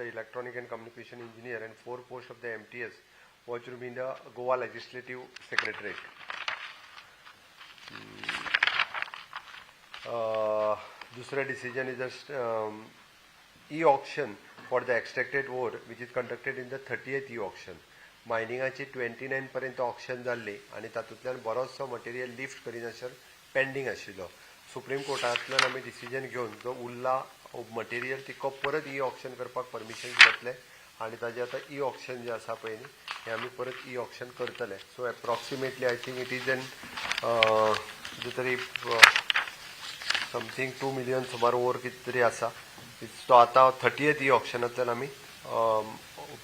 the Electronic and Communication Engineer and four posts of the MTS was to be in the Goa Legislative Secretariat. Uh, Dusra decision is just um, e-auction for the extracted ore which is conducted in the 30th e-auction. मायनिंगाची twenty nine पर्यंत auction जाल्ली आनी तातूंतल्यान बरोचसो material lift करिनासर pending आशिल्लो supreme कोर्टांतल्यान आमी डिसिजन घेवन जो उरला मटेरियल तिको परत ई ऑप्शन करपाक परमिशन घेतले. आनी ताजें आतां ई ऑप्शन जें आसा पळय न्ही हें आमी परत ई ऑप्शन करतले so approximately I think it is an कितें तरी समथींग टू मिलियन सुमार ओवर कितें तरी आसा. तो आतां थर्टीएथ ई ऑप्शनांतल्यान आमी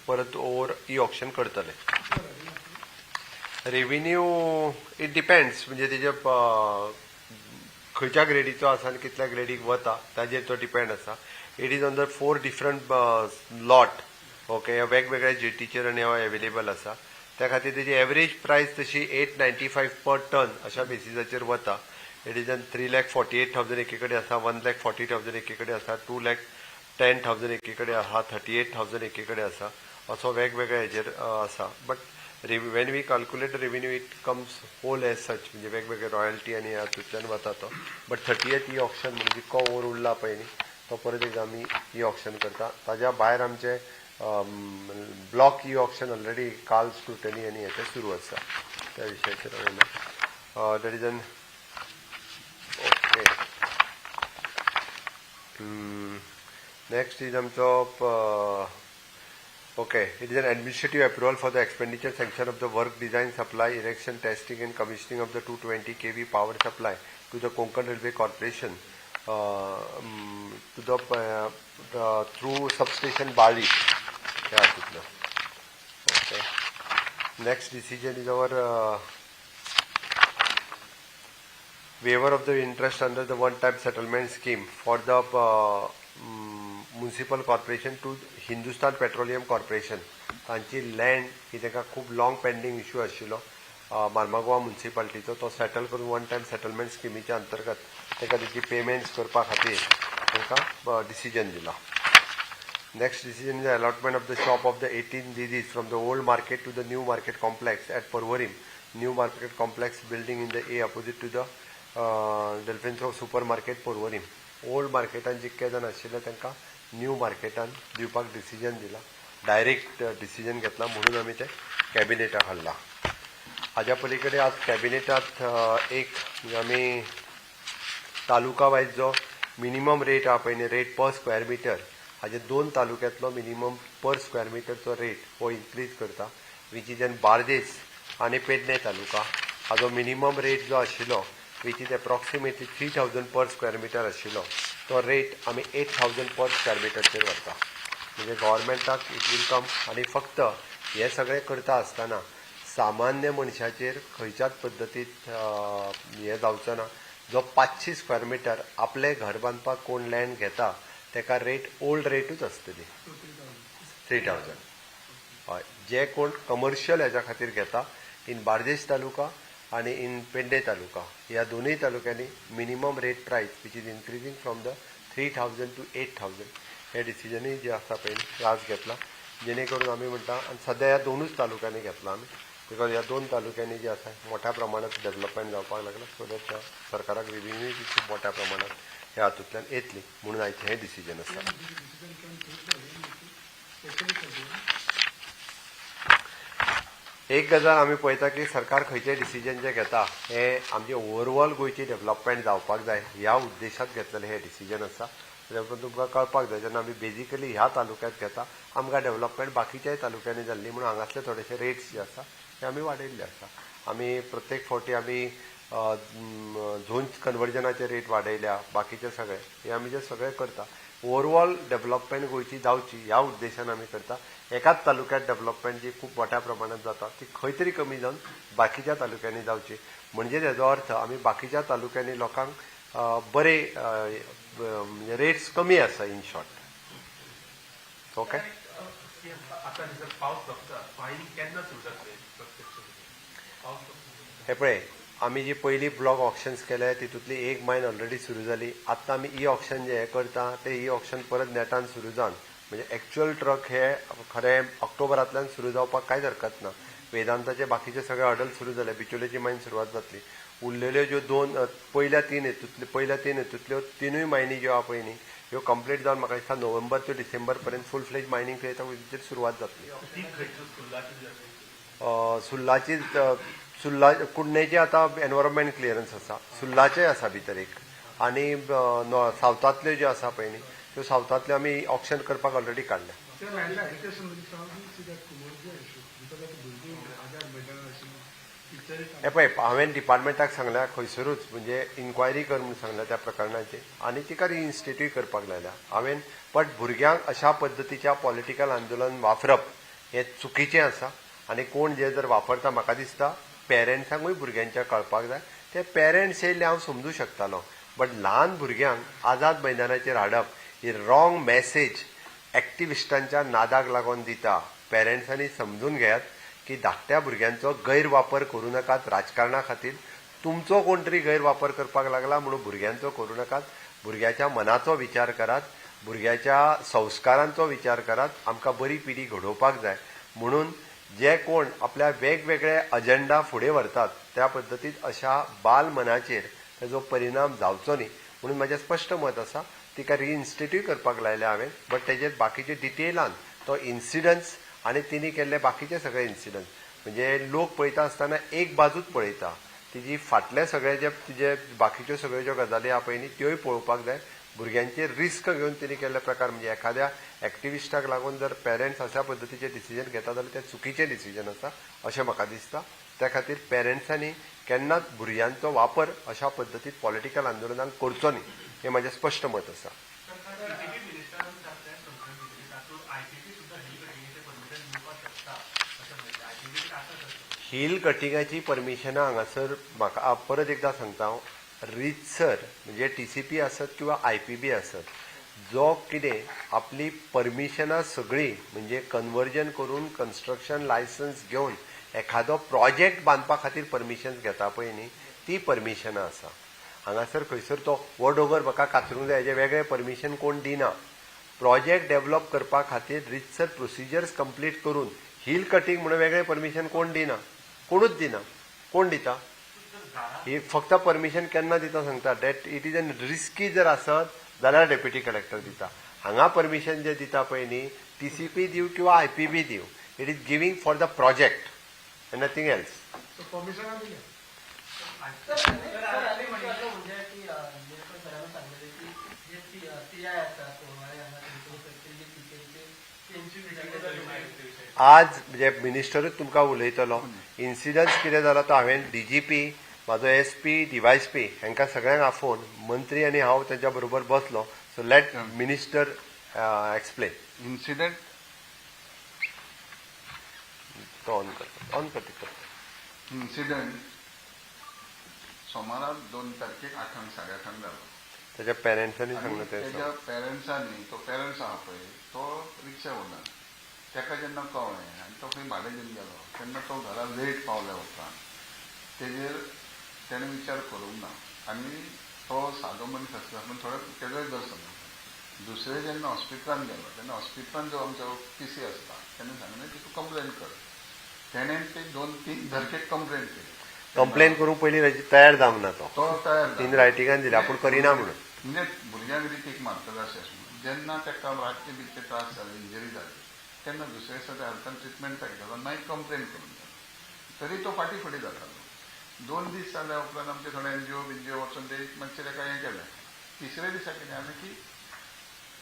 परत ओवर ई ऑप्शन करतले. रेव्हेन्यू इट डिपेंड्स म्हणजे तेजे खंयच्या ग्रेडीचो आसा आनी कितल्या ग्रेडीक वता ताजेर तो डिपेंड आसा. It is on the four different lot okay वेगवेगळ्या जेटीचेर आनी हांव एवेलेबल आसा. त्या खातीर तेजी एवरेज प्रायस तशी eight ninety five per ton अशा बेसिसाचेर वता. It is an three lakh forty eight thousand एकी कडेन आसा वन लॅक फॉर्टी थावजंड एकी कडेन आसा टू लॅक टेन थावजंड एकी कडेन आसा थर्टी एट थावजंड एकी कडेन आसा. असो वेगवेगळ्या हेजेर uh, आसा. But when we calculate revenue it comes whole as such म्हणजे वेगवेगळे रॉयल्टी आणि हातूंतल्यान वता तो but thirty eighth e auction म्हणजे जितको ओवर उरला पळय न्ही तो परत एकदा आमी ही ऑप्शन करता. ताज्या भायर आमचे ब्लॉक ही ऑप्शन ऑलरेडी काल स्क्रुटनी आनी हे सुरू आसा त्या विशयाचेर हांवें that is an okay next is आमचो Okay, it is an administrative approval for the expenditure sanction of the work design, supply, erection, testing and commissioning of the 220 kV power supply to the Konkan Railway Corporation uh, um, to the, uh, the through substation Bali. Okay. Next decision is our uh, waiver of the interest under the one-time settlement scheme for the uh, municipal corporation to Hindustan Petroleum Corporation तांची land ही तांकां खूब long pending issue आशिल्लो. मार्मागोवा मुनिसिपालिटीचो तो settle करून one time settlement स्किमीच्या अंतर्गत तांकां तेची पेमेंट्स करपा खातीर तांकां डिसिजन दिलो. Next decision is allotment of the shop of the eighteen दिदीज from the old market to the new market complex at Porvorim new market complex building in the A opposite to the Delfino's of supermarket Porvorim old मार्केटान जितके जाण आशिल्ले तांकां new मार्केटान दिवपाक decision दिला. Direct decision uh, घेतला म्हणून आमी ते कॅबिनेटाक हाडला हाज्या पलीकडे आज कॅबिनेटात uh, एक आमी तालुका वायज जो मिनिमम रेट हा पळय न्ही रेट पर स्क्वेअर मिटर हाजे दोन तालुक्यांतलो मिनिमम पर स्क्वेअर मिटरचो रेट हो इन्क्रीज करता विच इज एन बार्देस आनी पेडणे तालुका. हाजो मिनिमम रेट जो आशिल्लो which is approximately three thousand per square metre आशिल्लो तो रेट आमी एट थावजंड पर स्क्वेअर मिटरचेर व्हरता म्हणजे गव्हर्मेंटाक इट वील कम आनी फक्त हे सगळें करता आसतना सामान्य मनशाचेर खंयच्याच पद्दतीत हें जावचो ना जो पांचशी स्क्वेअर मिटर आपलें घर बांदपाक कोण लँड घेता तेका रेट ओल्ड रेटूच आसतली थ्री थावजंड हय. जे कोण कमर्शियल हेच्या खातीर घेता इन बार्देस तालुका आनी इन पेंडे तालुका. ह्या दोनूय तालुक्यांनी minimum rate price which is increasing from the three thousand to eight thousand हे डिसिजनही जे आसा पळय त्रास घेतला. जेणे करून आमी म्हणटा आनी सद्या ह्या दोनूच तालुक्यांनी घेतला आमी बिकॉज ह्या दोन तालुक्यांनी जे आसा मोठ्या प्रमाणात डेव्हलपमेंट जावपाक लागला सो दॅट सरकाराक रेव्हेन्यूय खूप मोठ्या प्रमाणात ह्या हातूंतल्यान येतली म्हणून आयचें हें डिसिजन आसा एक गजाल आमी पळयता की सरकार खंयचे डिसिजन जें घेता हें आमचे ओवरऑल गोंयची डेव्हलपमेंट जावपाक जाय ह्या उद्देशात घेतलेले हें डिसिजन आसा. देखून तुमकां कळपाक जाय जेन्ना आमी बेजिकली ह्या तालुक्यांत घेता आमकां डेव्हलपमेंट बाकीच्याय तालुक्यांनी जाल्ली म्हणून हांगासले थोडेशे रेट्स जे आसा ते आमी वाडयल्ले आसा. आमी प्रत्येक फावटी आमी झोन कन्वर्जनाचे रेट वाडयल्या बाकीचे सगळे हे आमी जे सगळे करता ओवरऑल डेव्हलपमेंट गोंयची जावची ह्या उद्देशान आमी करता. एकाच तालुक्यात डेव्हलपमेंट जी खूप मोठ्या प्रमाणात जाता ती खंय तरी कमी जावन बाकीच्या तालुक्यांनी जावची म्हणजे हेजो अर्थ आमी बाकीच्या तालुक्यांनी लोकांक बरे रेट्स कमी आसा इन शॉर्ट ओके हे पळय आमी जी पयली ब्लॉक ऑप्शन्स केले तितूंतली एक मायन ऑलरेडी सुरू जाली आतां आमी ई ऑप्शन जे हे करता ते ई ऑप्शन परत नेटान सुरू जावन म्हणजे एक्च्युअल ट्रक हे खरे ऑक्टोबरांतल्यान सुरू जावपाक कांयच हरकत ना. वेदांताचे बाकीचे सगळे हॉटेल सुरू जाले बिचोलेची मागीर सुरवात जातली. उरलेल्यो ज्यो दोन पहिल्या पयल्या तीन हेतूंतल्यो पयल्या तीन हेतूंतल्यो तिनूय मायनी ज्यो आहा पळय न्ही ह्यो कंप्लीट जावन म्हाका दिसता नोव्हेंबर ते डिसेंबर पर्यंत फूल फ्लेज मायनींग थंय ताचेर सुरवात जातली. जी सुल्लाची सुल्ला कुडणेचे आतां एनवायरमेंट क्लियरन्स आसा. सुल्लाचेय आसा भितर एक. आनी सावथांतल्यो ज्यो आसा पळय न्ही त्यो सावथांतल्यो आमी ऑप्शन करपाक ऑलरेडी is हे पळय हांवें डिपार्टमेंटाक सांगल्या खंयसरूच म्हणजे इन्क्वायरी कर म्हणून सांगल्या त्या प्रकरणाची आनी तिका रिइन्स्टिट्यूट करपाक लायल्या हांवें बट भुरग्यांक अशा पद्दतीच्या पॉलिटिकल आंदोलन वापरप हें चुकीचें आसा. आनी कोण जे जर वापरता म्हाका दिसता पेरंट्सांकूय भुरग्यांच्या कळपाक जाय. ते पेरंट्स येयले हांव समजूं शकतालो. बट ल्हान भुरग्यांक आझाद मैदानाचेर हाडप ही रॉंग मॅसेज एक्टिविस्टांच्या नादाक लागून दिता. पेरंट्सांनी समजून घेयात की धाकट्या भुरग्यांचो गैरवापर करूं नाकात राजकारणा खातीर. तुमचो कोण तरी गैरवापर करपाक लागला म्हणून भुरग्यांचो करूं नाकात. भुरग्याच्या मनाचो विचार करात. भुरग्याच्या संस्कारांचो विचार करात. आमकां बरी पिढी घडोवपाक जाय. म्हणून जे कोण आपल्या वेगवेगळे अजेंडा फुडें व्हरतात त्या पद्दतीत अशा बाल मनाचेर ताजो परिणाम जावचो न्ही. म्हणून म्हजें स्पश्ट मत आसा तिका रिइन्स्टिट्यूट करपाक लायलें हांवें बट तेजेर बाकीचे डिटेलान तो इन्सिडंट्स आनी तिणी केल्ले बाकीचे सगळे इन्सिडंट्स म्हणजे लोक पळयता आसतना एक बाजूच पळयता. तिजी फाटले सगळे जे तिजे बाकीच्यो सगळ्यो ज्यो गजाली आहा पळय न्ही त्योय पळोवपाक जाय. भुरग्यांचेर रिस्क घेवन तिणी केल्ले प्रकार म्हणजे एखाद्या एक्टिविस्टाक लागून जर पेरंट्स अशा पद्दतीचे डिसिजन घेता जाल्यार ते चुकीचें डिसिजन आसा अशें म्हाका दिसता. त्या खातीर पेरंट्सांनी केन्नाच भुरग्यांचो वापर अशा पद्दतीत पॉलिटिकल आंदोलनात करचो न्ही हें म्हजें स्पश्ट मत आसा पीसीबी परमिशन हिल कटिंगाची परमिशनां हांगासर म्हाका परत एकदा सांगता हांव रितसर म्हणजे टीसीपी आसत किंवा आयपीबी आसत जो कितें आपली परमिशनां सगळी म्हणजे कन्वर्जन करून कन्स्ट्रक्शन लायसन्स घेवन एखादो प्रोजेक्ट बांदपा खातीर परमिशन घेता पळय न्ही ती परमिशनां आसा. हांगासर खंयसर तो हो डोंगर म्हाका कातरूंक जाय हेजें वेगळें परमिशन कोण दिना. प्रोजेक्ट डेव्हलप करपा खातीर रितसर प्रोसिजर्स कंप्लीट करून हिल कटींग म्हणून वेगळें परमिशन कोण दिना? कोणूच दिना. कोण दिता? ही फक्त परमिशन केन्ना दिता सांगता? That it is an risky जर आसत जाल्यार डेप्युटी कलेक्टर दिता. हांगा परमिशन जे दिता पळय न्ही टीसीपी दिव किंवा आयपीबी दिव. It is giving for the project and nothing else So permission जे जे आज म्हणजे मिनिस्टरूच तुमकां उलयतलो. इन्सिडन्स कितें जालो तो हांवें डीजीपी म्हाजो एस पी डिवायस पी हांकां सगळ्यांक आफोवन मंत्री आनी हांव तेंच्या बरोबर बसलो. So let minister explain incident तो ऑन करता ऑन करता इन्सिडेंट सोमारा दोन तारखेक आठांक साडे आठांक जालो त्याच्या पेरेंट्सांनी सांगलें तें तेज्या पेरंट्सांनी तो पेरंट्स आहा पळय तो रिक्षा ओनर तेका जेन्ना कळ्ळें आनी तो खंय भाडें घेवन गेलो. तेन्ना तो घरा लेट पावल्या उपरांत तेजेर तेणें विचार करूंक ना. आनी तो सादो मनीस आसता पूण थोडो तेजोय दर समजता दुसरें जेन्ना हॉस्पिटलान गेलो तेन्ना हॉस्पिटलान जो आमचो पी सी आसता तेणें सांगलें की तूं कंप्लेन कर. तेणें ते दोन तीन धरकेक कंप्लेन केली. कंप्लेन करूंक पयलीं रजी तयार जावंक ना तो. तो तयार तीन. रायटिंगान दिल्या पूण करिना म्हणून. म्हणजे भुरग्यांक रितीक मारतलो म्हणून जेन्ना ताका रातचे बितचे त्रास जाले इंजरी जाली तेन्ना दुसरे दिसा हेल्थान ट्रिटमेंटाक गेलो मागीर कंप्लेन करून तरी तो फाटी फुडें जातालो दोन दीस जाल्या उपरांत आमचे थोडे एनजीओ बिनजीओ वचून ते मातशें ताका हें केलें. तिसऱ्या दिसा कितें जालें की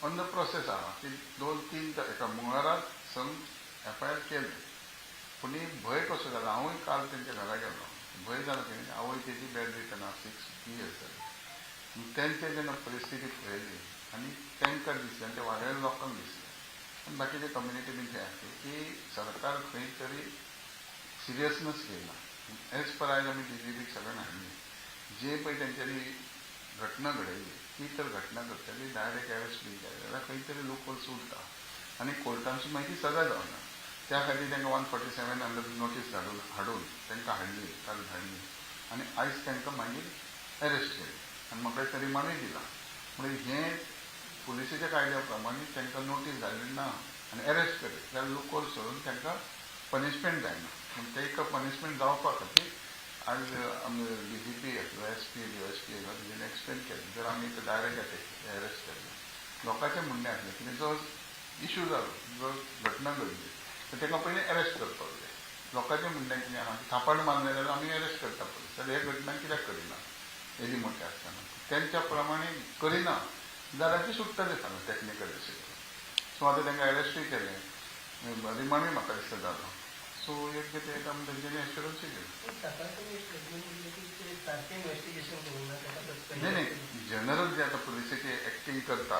ऑन द प्रोसेस आहा ती दोन तीन ता- एका मंगळाराक संग एफ आय आर केली. पूण भंय कसो जाला हांवूय काल तेंच्या घरा गेलो. भंय जालो की आवय तेजी बॅड रिटर्न सिक्स इयर्स जाली तेंचे जेन्ना परिस्थिती पळयली आनी तांकां दिसलें आनी ते वाडयल्या लोकांक दिसलें. आनी बाकीचे कम्युनिटी बीन थंय आसली की सरकार खंय तरी सिरियसनस घेयना एज पर आयज आमी डी जी बीक सगळ्यांक हाडली जे पळय तेंच्यांनी घटना घडयली ती तर घटना घडटली डायरेक्ट अरेस्ट बी जाय जाल्यार खंय तरी लोकल्स उरता आनी कोर्टांची माहिती सगळ्या जावना त्या खातीर तांकां one forty seven under notice धाडून हाडून तांकां हाडली काल धाडली आनी आयज तांकां मागीर अरेस्ट केली. आनी म्हाका एक रिमांडूय दिला म्हणजे हें पुलिसेच्या कायद्या प्रमाणे तांकां नोटीस जाल्ली ना आनी अरेस्ट केली. जाल्यार लोकल सोडून तांकां पनिशमेंट जायना पूण एक पनिशमेंट जावपा खातीर आज आमी डी जी पी आसलो S P D S P आसलो एक्सप्लेन केलें. जर आमी डायरेक्ट अरेस्ट केलें. लोकांचें म्हणणें आसलें की जो इशू जालो जो घटना घडली तर ताका पयलीं अरेस्ट करपाक जाय लोकांचें म्हणणें कितें आहा थापण मारलें जाल्यार आमी अरेस्ट करता पळय जाल्यार हे घटना कित्याक करिना येदी मोठे आसतना तेंच्या प्रमाणे करिना जाल्यार ती सुट्टले सांगलें टॅक्निकल सो आतां तांकां अरेस्टूय केलें. रिमांडूय म्हाका दिसता जालो सो योग्य ते आमी तेंच्यांनी एश्युरन्सूय केली. नाही नाही. जनरल जे आता पुलिसेचे ऍक्टिंग करता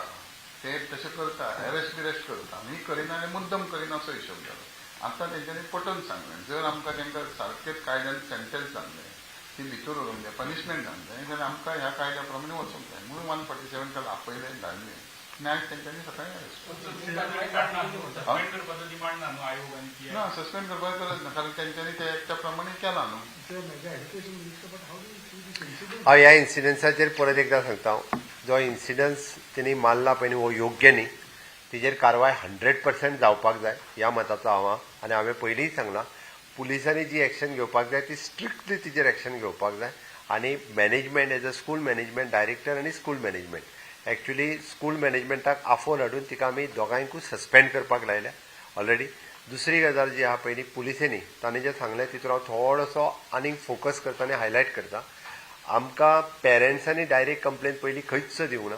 ते तसे करता अरेस्ट बिरेस्ट करता. आनी करिना आनी मुद्दम करिना असो हिशोब जालो आतां तेंच्यांनी पटोवन सांगलें जर आमकां तांकां सारकेंच कायद्यान सेंटेन्स जाल्लें ती भितर व्हरूंक जाय पनिशमेंट जावंक जाय जाल्यार आमकां ह्या कायद्या प्रमाणे वचूंक जाय म्हणून वन फोर्टी सेवन काल आपयलें धाडलें. आनी आयज तेंच्यांनी सकाळी ना सस्पेंड करपाची गरज ना कारण तेंच्यांनी ते एक्टा प्रमाणे केला न्हू? हांव ह्या इन्सिडन्साचेर परत एकदा सांगता जो इन्सिडन्स तिणी मारला पण हो योग्य न्ही. तिजेर कारवाय हंड्रेड पर्सेंट जावपाक जाय ह्या मताचो हांव आहा. आनी हांवें पयलींय सांगलां पुलिसांनी जी एक्शन घेवपाक जाय ती स्ट्रिक्टली तिजेर एक्शन घेवपाक जाय. आनी management as a school management director आनी स्कूल मॅनेजमेंट एक्चुली स्कूल मॅनेजमेंटाक आफोन हाडून तिका आमी दोगांयकूच सस्पेंड करपाक लायल्या. ऑलरेडी दुसरी गजाल जी आहा पयली पुलिसेनी ताणें जें सांगलें तितून हांव थोडोसो आनीक फोकस करता आनी हायलायट करता. आमकां पेरंट्सांनी डायरेक्ट कंप्लेन पयलीं खंयच दिवंक ना.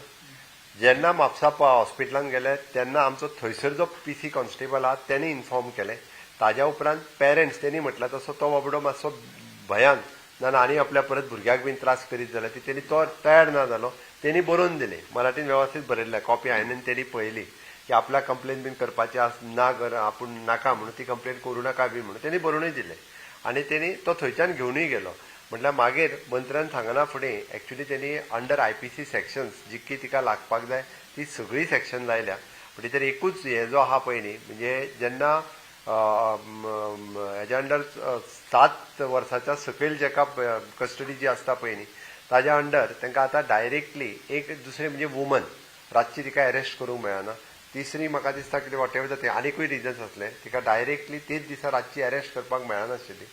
जेन्ना म्हापसा हॉस्पिटलांत गेले तेन्ना आमचो थंयसर जो पी सी कॉन्स्टेबल आहा तेणी इन्फॉर्म केलें. ताज्या उपरांत पेरंट्स तेणी म्हटलं तसो तो बाबडो मातसो भयान ना ना आनी आपल्या परत भुरग्याक बीन त्रास करीत जाल्यार ती तेणी तो तयार ना जालो. तेणी बरोवन दिले. मराठीन वेवस्थीत बरयल्लें कॉपी हांवें तेणी पळयली. की आपल्या कंप्लेन बीन करपाची आस ना कर आपूण नाका म्हणून ती कंप्लेन करूं नाका बी म्हणून तेणी बरोवनूय दिलें. आनी तेणी तो थंयच्यान घेवनूय गेलो. म्हटल्यार मागीर मंत्र्यान सांगना फुडें एक्चुली तेणी under I P C sections जितकी तिका लागपाक जाय ती सगळी सेक्शन लायल्या. म्हणजे तर एकूच हे जो आहा पळय न्ही म्हणजे जेन्ना हेज्या अंडर सात वर्साच्या सकयल जेका कस्टडी जी आसता पळय न्ही ताज्या अंडर तांकां आतां डायरेक्टली एक दुसरें म्हणजे वुमन रातची तिका अरेस्ट करूंक मेळना. तिसरी म्हाका दिसता कितें वॉटेवर जाता आनीकूय रिजन्स आसले तिका डायरेक्टली तेच दिसा रातची अरेस्ट करपाक मेळनाशिल्ली.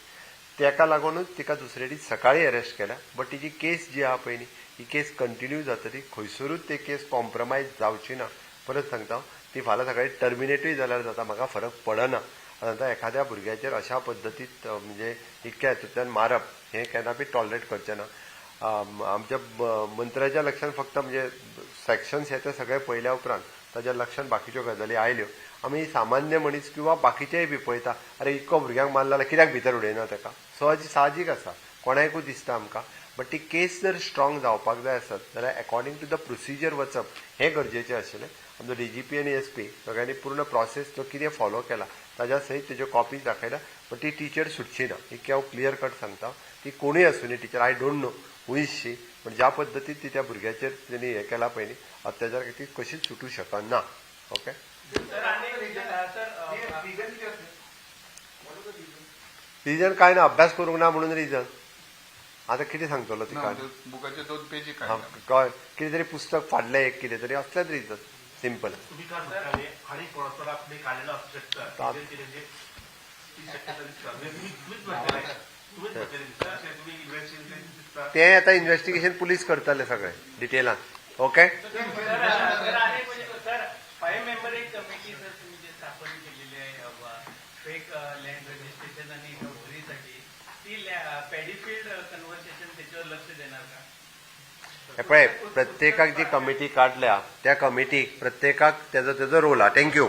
तेका लागूनच तिका दुसरे दीस सकाळी अरेस्ट केल्या बट तिची केस जी आहा पळय न्ही ही केस कंटिन्यू जातली खंयसरूच ती केस कॉम्प्रमायज जावची ना. परत सांगता ती फाल्यां सकाळी टर्मिनेटूय जाल्यार जाता म्हाका फरक पडना. आतां एखाद्या भुरग्याचेर अशा पद्दतीत म्हणजे इतक्या हितूंतल्यान मारप हें केन्ना बी टॉलरेट करचें ना. आमच्या मंत्र्याच्या लक्षांत फक्त म्हणजे सेक्शन्स हे ते सगळे पयल्या उपरांत. ताच्या लक्षांत बाकीच्यो गजाली आयल्यो. आमी सामान्य मनीस किंवा बाकीचेय बी पळयता अरे इतको भुरग्यांक मारला जाल्यार कित्याक भितर उडयना ताका सहज साहजीक आसा कोणायकूय दिसता आमकां. बट ती केस जर स्ट्रॉंग जावपाक जाय आसत जाल्यार अकॉर्डिंग टू द प्रोसिजर वचप हें गरजेचें आशिल्लें आमचो डी जी पी आनी एस पी सगळ्यांनी पूर्ण प्रोसेस तो कितें फॉलो केला ताज्या सयत तेज्यो कॉपीज दाखयल्या पण ती टिचर सुटची ना. इतकी हांव क्लियर कट सांगता. ती कोणूय आसूं न्ही teacher I don't know who is she पण ज्या पद्दतीन ती त्या भुरग्याचेर तेणी हें केला पळय न्ही अत्याचार ती कशीच सुटू शकना. ओके रिजन काय ना अभ्यास करूंक ना म्हणून रिजन आतां कितें सांगतलो तिका ना बुकाचे दोन पेजी हा. कितें तरी पुस्तक फाडलें एक कितें तरी असलेंच रिजन सिंपल काय ता- ती म्हणजे तें आतां इन्व्हेस्टिगेशन पुलीस करतले सगळें डिटेलान ओके सर सर आहे म्हणजे सर फाईव्ह मेंबर एक कमिटी सर तुम्ही जे स्थापन केलेली आहे फेक लँड रजिस्ट्रेशन आणि भोरीसाठी ती पॅडीफिल्ड कन्व्हर्सेशन त्याच्यावर लक्ष देणार का हे पळय प्रत्येकाक जी कमिटी काडल्या त्या कमिटीक प्रत्येकाक तेजो तेजो रोल हा. थँक्यू